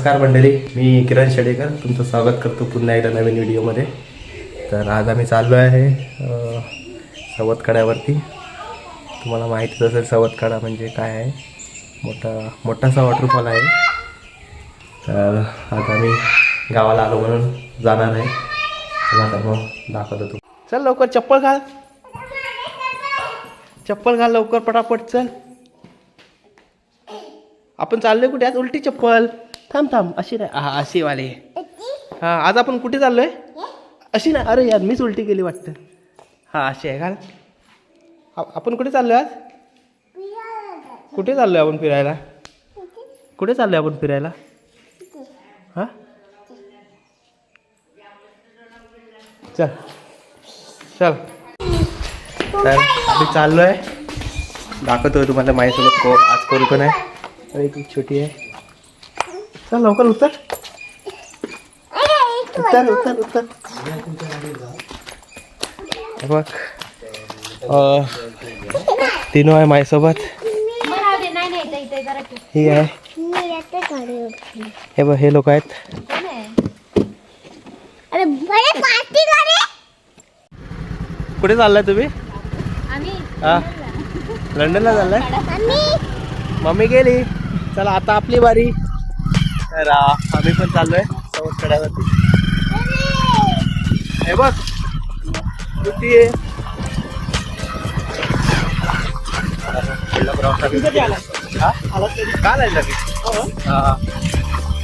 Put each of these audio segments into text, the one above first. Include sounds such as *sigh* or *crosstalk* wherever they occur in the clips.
नमस्कार मंडळी मी किरण शेडेकर. तुमचं स्वागत करतो पुन्हा एकदा नवीन व्हिडिओमध्ये. तर आज आम्ही चाललो आहे सवतकड्यावरती. तुम्हाला माहितीच असेल सवतकडा म्हणजे काय आहे? मोठा मोठासा वॉटरफॉल आहे. तर आज आम्ही गावाला आलो म्हणून जाणार आहे. चला तर मग दाखवतो तू चल लवकर चप्पल घाल. चप्पल घाल लवकर पटापट चल. आपण चाललोय कुठे आज? उलटी चप्पल. थांब थांब अशी नाही. हा अशी वाले. हा आज आपण कुठे चाललोय? अशी नाही. अरे यार मीच उलटी केली वाटतं. हा अशी आहे घाल. आपण कुठे चाललोय आज? कुठे चाललोय आपण फिरायला? कुठे चाललोय आपण फिरायला? हा? चल. चल. तर आम्ही चाललोय. दाखवतोय तुम्हाला माझ्यासोबत को आज कोण कोण आहे. ती छोटी आहे. चल लवकर उतर. उतर उतर उतर. हे बघ तिनो आहे माझ्यासोबत. ही आहे. हे बघ हे लोक आहेत. अरे बरे पार्टी करे कुठे चाललाय तुम्ही? हा? लंडनला चाललाय? मम्मी. मम्मी गेली. चला आता आपली बारी. तर आम्ही पण चाललोय समुद्रावरती हे बघ किती आहे? काल आहे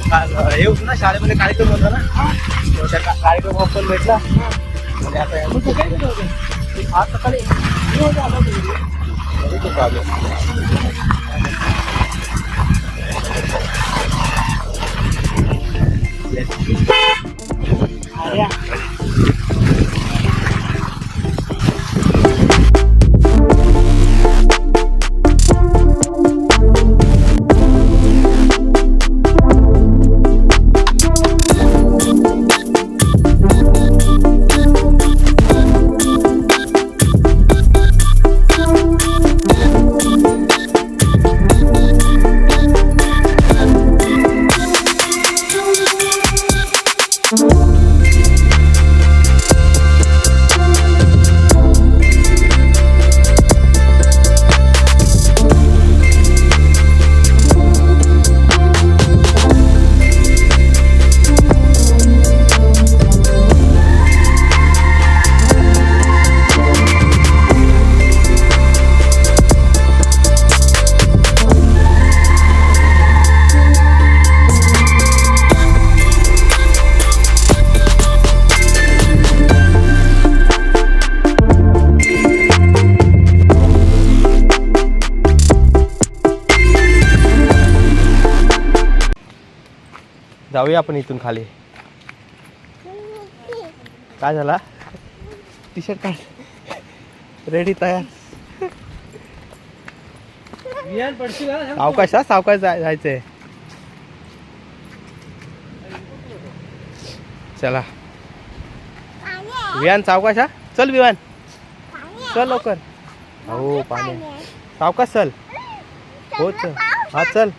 काल हे होतं ना शाळेमध्ये कार्यक्रम होता ना? त्या कार्यक्रम पण भेटला. आणि आता आज सकाळी घरी जाऊया आपण इथून खाली. काय झाला? टी शर्ट काढ. रेडी तयार. सावकाश हा सावकाश जाय जायचंय. चला. विहान सावकाश हा? चल विहान. चल लवकर. हो पाणी. सावकाश चल. हो चल. हा चल.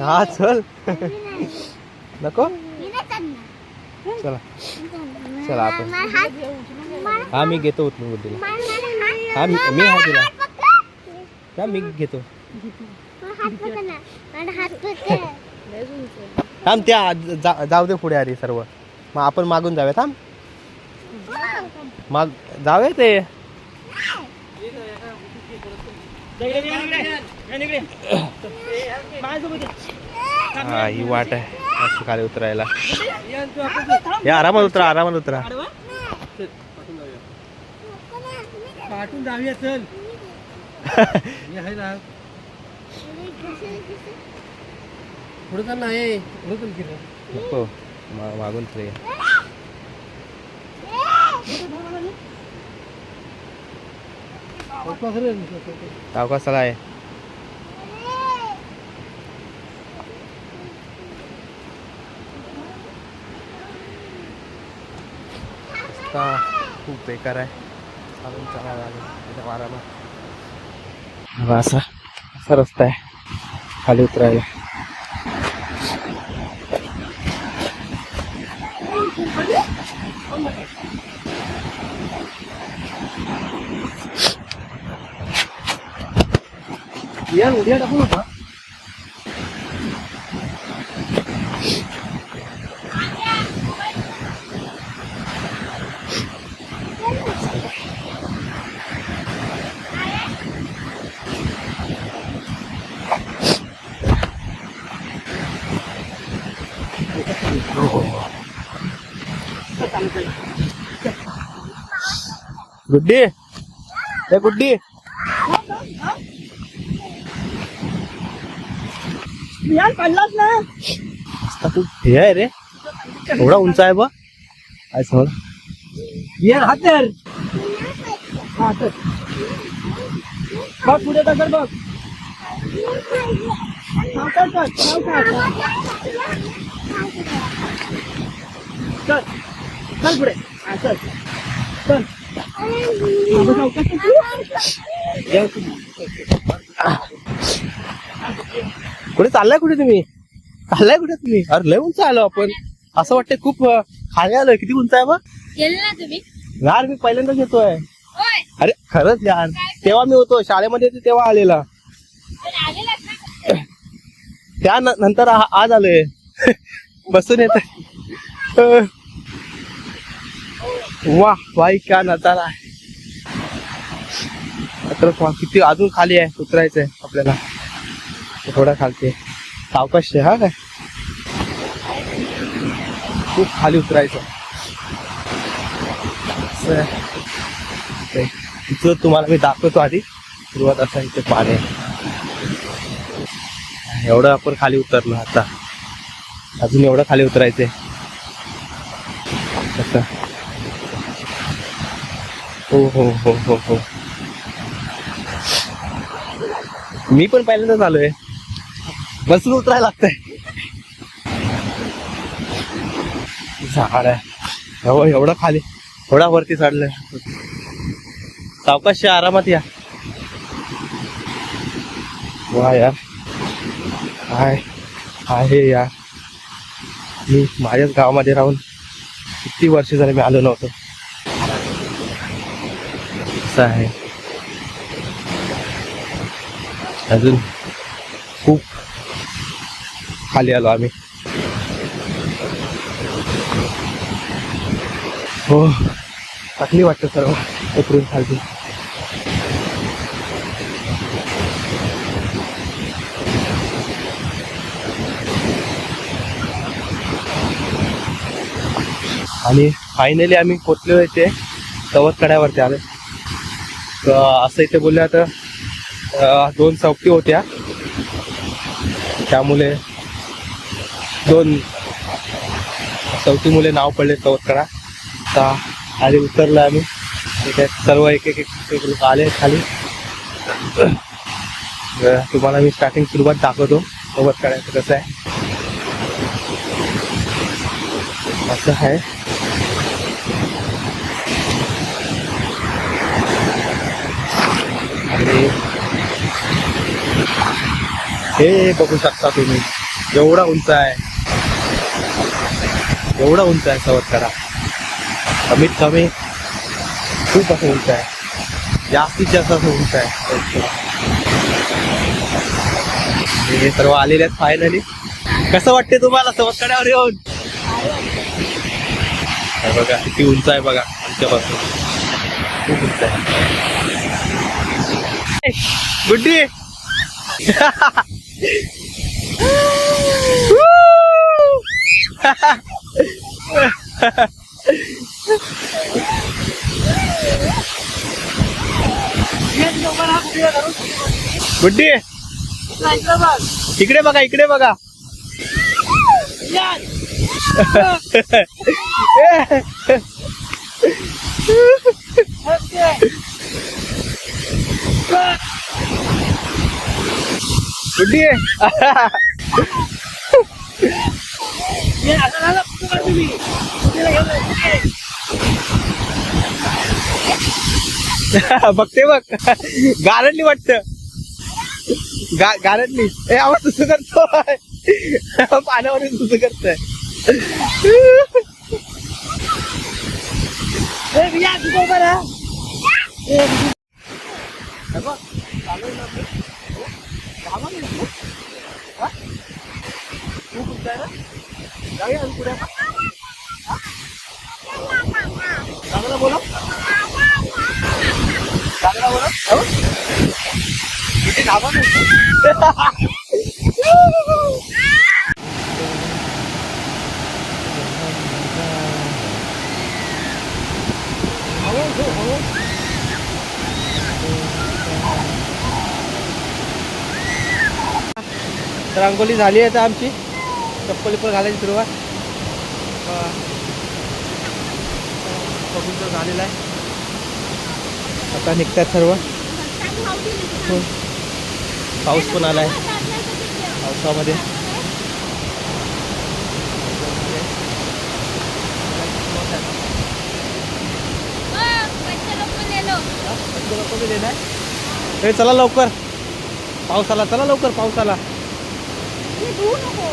हा चल. नको? चला. चला आपण. हा मी घेतो उचलून बुद्धीला मला- हा मी मी हा दिला. हात हा मी घेतो. थांब त्या जा- जाऊ दे पुढे अरे सर्व. मग आपण मागून जाऊया थांब. माग जाऊया ते. हा ही वाट आहे. अशी खाली उतरायला. या आरामात उतरा आरामात उतरा. पाठून जाऊया चल. पुढे तर नाही पुढे तर किती नको मा- मागून उतरा. या. सावकाश चला आहे. आता खूप बेकार आहे. अजून असं लागेल रस्ता आहे. खाली उतरायला. या उद्या टाकू नका. गुड्डी. ए गुड्डी. यार पडलाच ना. हे आहे रे. एवढा उंच आहे बा काय समज यार हात धर. हा तर बघ पुढे तर बघ. चल. चल पुढे. हा, चल. चल. कुठे चाललाय कुठे तुम्ही? चाललाय कुठे तुम्ही? अरे लय उंच आलो आपण. असं वाटतंय खूप खाली आलोय. किती उंच आहे तुम्ही? यार मी पहिल्यांदाच येतोय. अरे खरंच यार. तेव्हा मी होतो. शाळेमध्ये तेव्हा आलेला. त्या न- नंतर आज आलोय. *laughs* बसून येत वा वाई क्या नजारा आहे. तर किती अजून खाली आहे उतरायचंय आपल्याला. थोडा खालते. सावकाश आहे, हा काय? खूप खाली उतरायचं. ते इथं तुम्हाला मी दाखवतो आधी. सुरुवात असा इथे पाणी आहे. एवढं आपण खाली उतरलो आता. अजून एवढं खाली उतरायचंय. असं. हो हो हो हो हो. मी पण पहिल्यांदाच आलोय. बसून उतरायला लागतंय. झाड आहे. हो एवढा खाली थोडा वरती चढलंय. सावकाश या, आरामात या. वा यार. काय आहे यार. मी माझ्याच गावामध्ये राहून किती वर्ष झाले मी आलो नव्हतो. असं आहे. अजून खूप खाली आलो आम्ही. हो टाकली वाटतं सर्व उतरून खालती. आणि फायनली आम्ही पोचलो इथे तवत कड्यावरती आलो असं इथे बोलल्या तर दोन चौकी होत्या. त्यामुळे दोन चौथी मुले नाव पडले चौथकडा. तर आता खाली उतरलो आम्ही. तिथे सर्व एक एक एक लोक आले खाली. तुम्हाला मी स्टार्टिंग सुरुवात दाखवतो. सोबत काढायचं कसं आहे. असं आहे. आणि हे बघू शकता तुम्ही. एवढा उंच आहे. एवढा उंच आहे सवत कमीत कमी खूप असं उंच आहे. जास्तीत जास्त असं उंच आहे. हे सर्व आलेले आहेत फायनली कसं वाटते तुम्हाला सवत कड्यावर येऊन बघा किती उंच आहे बघा आमच्यापासून. खूप उंच आहे. गुड्डी. गुड्डी. इकडे बघा इकडे बघा. *laughs* *laughs* गुड्डी बघते बघ. गारडली वाटत. गारडली. ए आवाज तुझं करतो पाण्यावर तुझं करतोय. 망하겠네? 어? 뭐 문제야? 나이 안 그래? 나가라 보라? 나가라 보라? 어? 이제 나가면 강원도 강원 *laughs* रांगोली झाली आहे आता आमची. चप्पल पण घालायची सुरुवात. बघून तर झालेला आहे. आता निघतात सर्व. हो. पाऊस पण आला आहे पावसामध्ये. हे. चला लवकर. पाऊस आला चला लवकर पाऊस आला. धुवू नको